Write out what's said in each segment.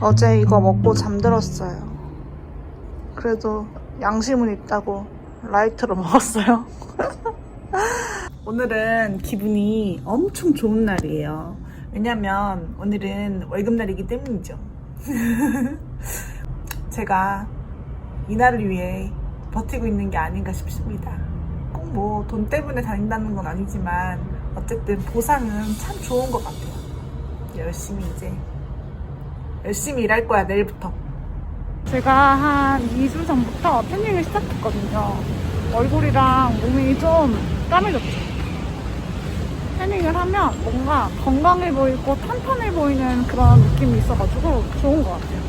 어제 이거 먹고 잠들었어요. 그래도 양심은 있다고 라이트로 먹었어요. 오늘은 기분이 엄청 좋은 날이에요. 왜냐면 오늘은 월급날이기 때문이죠. 제가 이 날을 위해 버티고 있는 게 아닌가 싶습니다. 꼭 뭐 돈 때문에 다닌다는 건 아니지만 어쨌든 보상은 참 좋은 것 같아요. 열심히 이제 열심히 일할 거야 내일부터. 제가 한 2주 전부터 태닝을 시작했거든요. 얼굴이랑 몸이 좀 까매졌죠. 태닝을 하면 뭔가 건강해 보이고 탄탄해 보이는 그런 느낌이 있어가지고 좋은 것 같아요.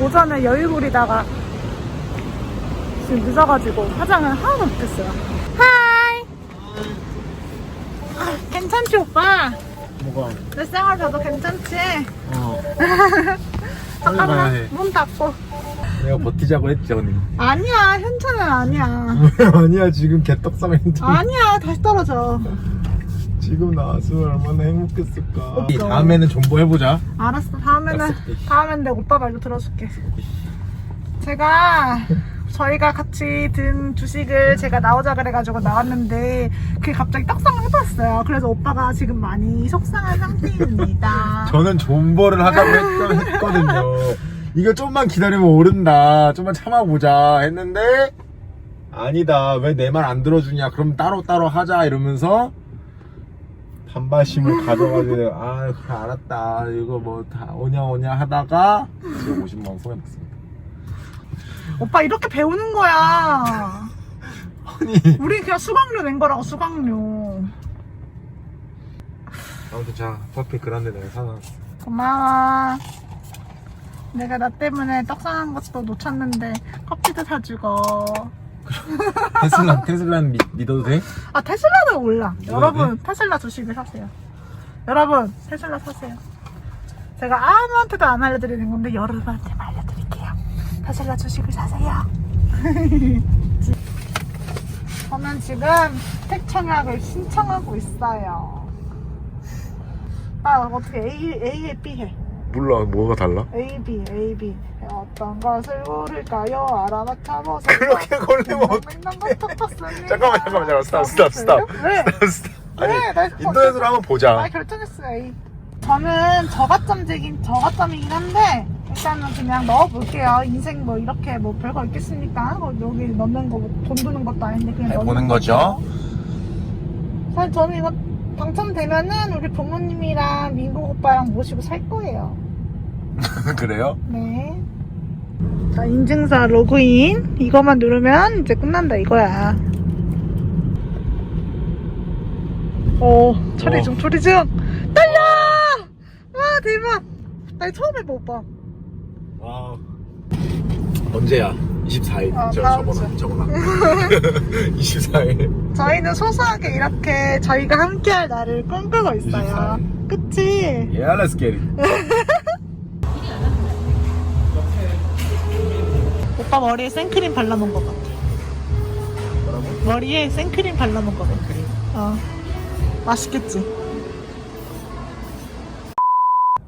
오전에 여유 부리다가 지금 늦어가지고 화장을 하나도 못했어요. 하이! 아, 괜찮지, 오빠? 뭐가? 내 생활 봐도 괜찮지? 어. 해. 문 닫고. 내가 버티자고 했지 언니. 아니야, 현차는 아니야. 아니야 지금 개떡상인데. 아니야, 다시 떨어져. 지금 나왔으면 얼마나 행복했을까. 없어. 다음에는 존버 해보자. 알았어, 다음에는, 다음엔 내가 오빠 말로 들어줄게. 제가, 저희가 같이 든 주식을 제가 나오자 그래가지고 나왔는데, 그게 갑자기 떡상을 해봤어요. 그래서 오빠가 지금 많이 속상한 상태입니다. 저는 존버를 하자고 했, 했거든요. 이거 좀만 기다리면 오른다. 좀만 참아보자 했는데 아니다. 왜 내 말 안 들어주냐? 그럼 따로 따로 하자 이러면서 반발심을 가져가지고 아 그래 알았다. 이거 뭐 다 오냐 오냐 하다가 지금 50만 원 손해 봤습니다. 오빠 이렇게 배우는 거야. 아니 우리 그냥 수강료 낸 거라고, 수강료. 아무튼 자 커피 그란데 내가 사놨어. 고마워. 내가 나 때문에 떡상한 것도 놓쳤는데 커피도 사주고. 테슬라 테슬라는 믿, 믿어도 돼? 아 테슬라는 몰라. 여러분 테슬라 주식을 사세요. 여러분 테슬라 사세요. 제가 아무한테도 안 알려드리는 건데 여러분한테만 알려드릴게요. 테슬라 주식을 사세요. 저는 지금 주택 청약을 신청하고 있어요. 아 어떻게 A A에 B 해? 몰라 뭐가 달라? A B A B 어 떤 것을 고를까요? 알아맞혀보세요. 그렇게 걸리면 어떡해. 잠깐만 잠깐만 잠깐만 스탑 스탑 스탑 왜? 스탑 스탑 아니 왜? 나 인터넷으로 한번 보자 아 결정했어요. A. 저는 저가점적인 저가점이긴 한데 일단은 그냥 넣어볼게요. 인생 뭐 이렇게 뭐 별거 있겠습니까? 뭐 여기 넣는 거돈 드는 것도 아닌데 그냥 넣는 해보는 거죠. 사실 저는 이거 당첨되면은 우리 부모님이랑 민국 오빠랑 모시고 살 거예요. 그래요? 네. 자, 인증서 로그인. 이거만 누르면 이제 끝난다 이거야. 오, 처리 어. 중, 처리 중. 달려! 와, 대박. 나 처음 해봐, 오빠. 와 언제야? 24일 아, 저 다음 저거나 주. 저거나 24일 저희는 소소하게 이렇게 저희가 함께할 날을 꿈꾸고 있어요. 24일. 그치? Yeah let's get it 오빠 머리에 생크림 발라놓은 것 같아. 머리에 생크림 발라놓은 것 같아. 어. 맛있겠지?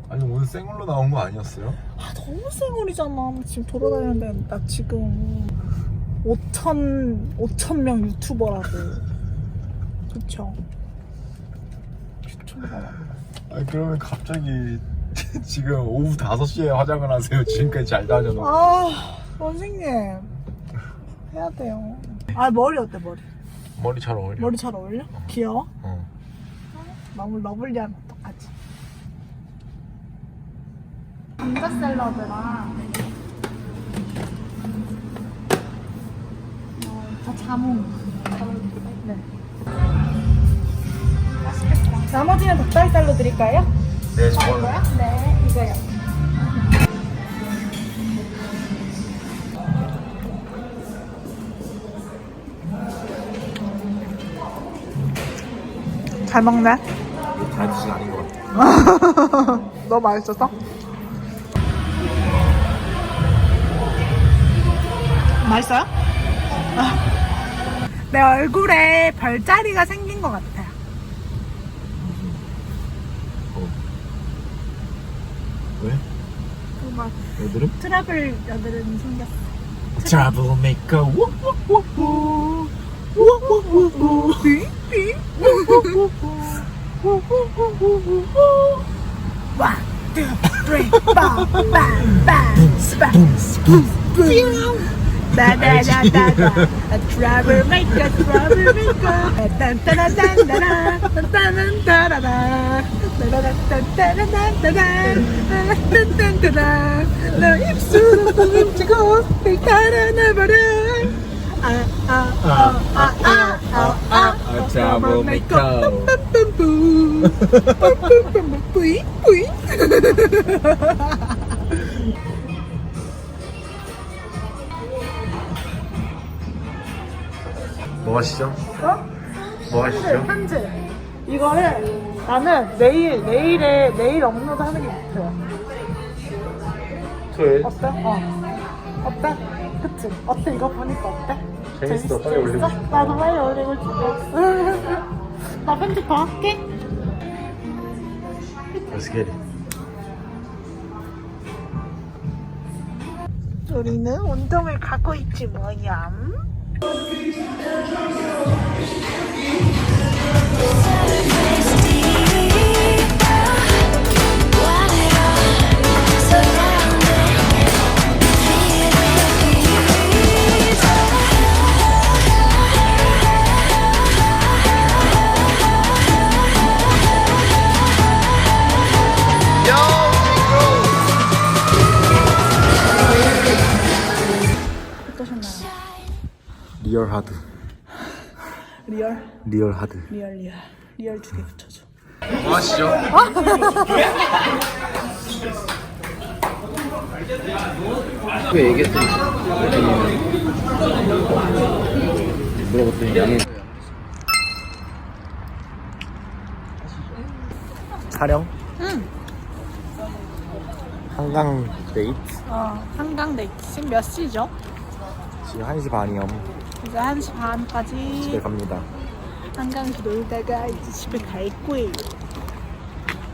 아니 오늘 생얼로 나온 거 아니었어요? 아 너무 쌩얼이잖아 지금 돌아다니는데 나 지금 5천 5천 명 유튜버라고 그쵸 유튜버가 아니 그러면 갑자기 지금 오후 5시에 화장을 하세요 지금까지 잘 다녀놓고 아 선생님 해야 돼요 아 머리 어때 머리 머리 잘 어울려 머리 잘 어울려? 귀여워? 어. 너무 러블리하면 어떡하지 감자 샐러드랑 어, 저 자몽 네 맛있겠다 나머지는 닭다리 살로 드릴까요? 네 이거요? 저거는 네 이거요 잘 먹네 아저씨는 아닌 것 같아. 너 맛있었어? 맛있어요? 내 얼굴에 별자리가 생긴 것. 왜? 막 여드름? 트러블 여드름이 생겼어. 트러블 메이커. One, two, three, four, five, five, spa, spoo, spoo. Da da da da da. A travel maker, travel maker. Dun dun dun dun dun dun dun dun dun dun. No, it's soon for him to go. They gotta never die. 버려 아아아아아아 troublemaker. 뿌이 뿌이 뭐 하시죠? 어? 뭐 하시죠? 편지 이거를 나는 내일 내일에 내일 업로드 하는 게 목표야 토요일? 어때? 어 어때? 그치? 어때 이거 보니까 어때? 재밌어. 빨리 올리고? 싶어. 나도 빨리 올리고 싶어 나 편집 더 할게 Let's get it. 우리는 운동을 가고 있지 뭐야 리얼 하드. 리얼? 리얼 하드. 리얼 리얼 리얼 두 개 붙여줘 뭐 하시죠? 왜 얘기했더니 물어봤더니 양해 촬영? 응. 한강 데이트? 어 한강 데이트 지금 몇 시죠? 지금 1시 반이요. 이제 1시 집에 반까지 갑니다. 한강에서 놀다가 이제 집에 갈 거예요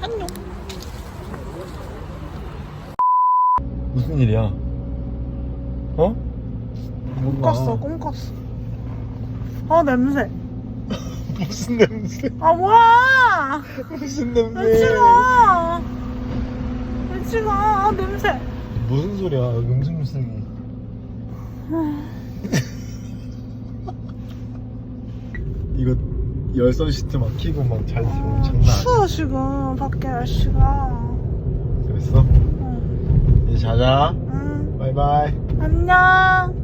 안녕 무슨 일이야? 어? 꿈 꿨어 꿈 꿨어 아 냄새 무슨 냄새? 아 뭐야 무슨 왜 냄새? 왜 찍어 아 냄새 무슨 소리야? 음식 물성이. 이거 열선 시트 막 키고 막잘 들으면 장난 아니야. 추워 지금 밖에 날씨가 그랬어? 응, 이제 자자. 응. 바이바이. 안녕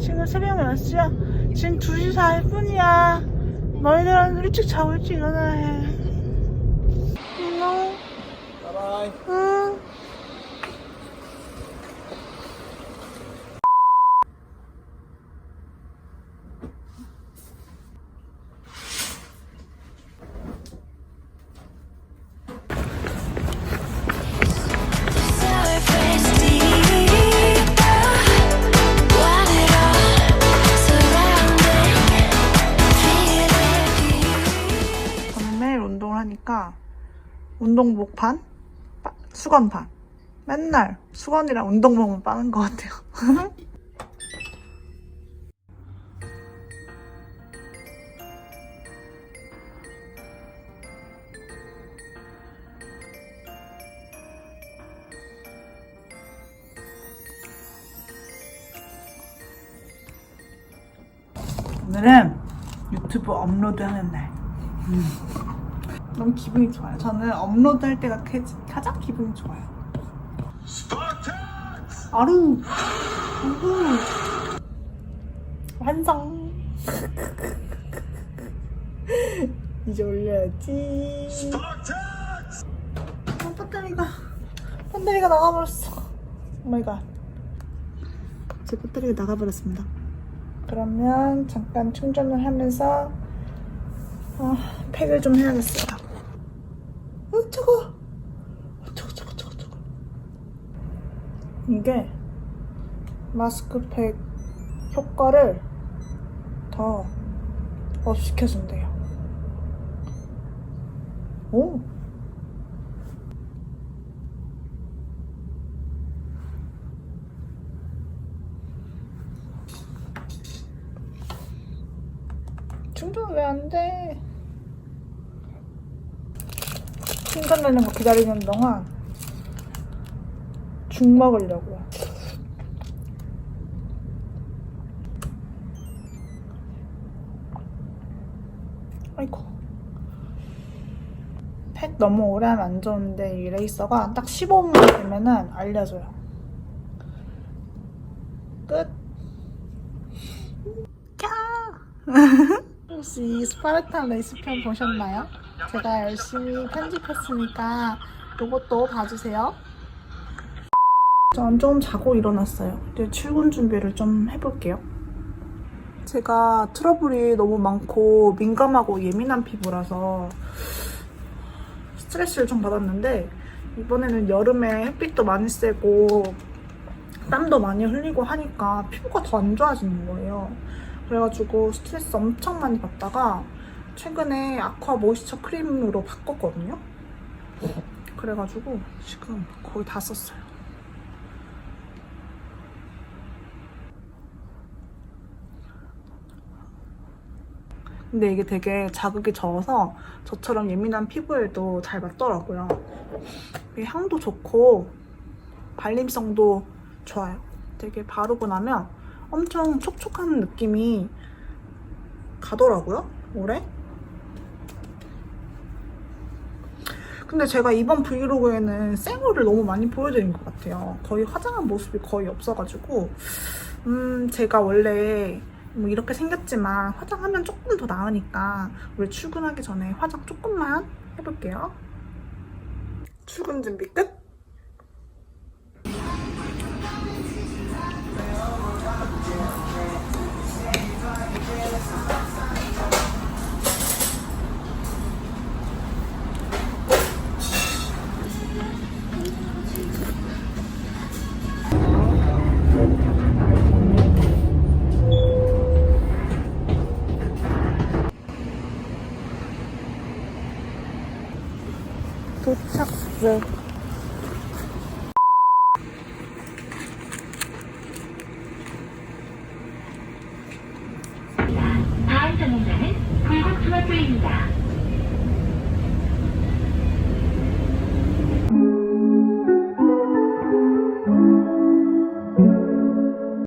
지금 새벽 몇 시야? 지금 2시 4분이야 너희들은 일찍 자고 일찍 일어나야 해 안녕 바이바이. 응 매일 운동을 하니까 운동복 반, 빠- 수건 반. 맨날 수건이랑 운동복만 빠는 것 같아요. 오늘은 유튜브 업로드하는 날. 너무 기분이 좋아요. 저는 업로드 할 때가 가- 가장 기분이 좋아요. 아루, 우후, 완성. 이제 올려야지. 아, 배터리가, 배터리가 나가버렸어. 오마이갓. 제 배터리가 나가버렸습니다. 그러면 잠깐 충전을 하면서 아, 팩을 좀 해야겠어요. 이게 마스크팩 효과를 더 업시켜준대요. 오! 충전 왜 안 돼? 충전되는 거 기다리는 동안 죽 먹으려고요. 아이고. 팩 너무 오래 하면 안 좋은데 이 레이서가 딱 15분 되면은 알려줘요. 끝. 캬! 혹시 스파르탄 레시피 보셨나요? 제가 열심히 편집했으니까 이것도 봐주세요. 전 좀 자고 일어났어요. 이제 출근 준비를 좀 해볼게요. 제가 트러블이 너무 많고 민감하고 예민한 피부라서 스트레스를 좀 받았는데 이번에는 여름에 햇빛도 많이 세고 땀도 많이 흘리고 하니까 피부가 더 안 좋아지는 거예요. 그래가지고 스트레스 엄청 많이 받다가 최근에 아쿠아 모이스처 크림으로 바꿨거든요. 그래가지고 지금 거의 다 썼어요. 근데 이게 되게 자극이 적어서 저처럼 예민한 피부에도 잘 맞더라고요. 향도 좋고 발림성도 좋아요. 되게 바르고 나면 엄청 촉촉한 느낌이 가더라고요. 오래. 근데 제가 이번 브이로그에는 생얼을 너무 많이 보여드린 것 같아요. 거의 화장한 모습이 거의 없어가지고 음 제가 원래 뭐 이렇게 생겼지만 화장하면 조금 더 나으니까 우리 출근하기 전에 화장 조금만 해볼게요. 출근 준비 끝. 도착스.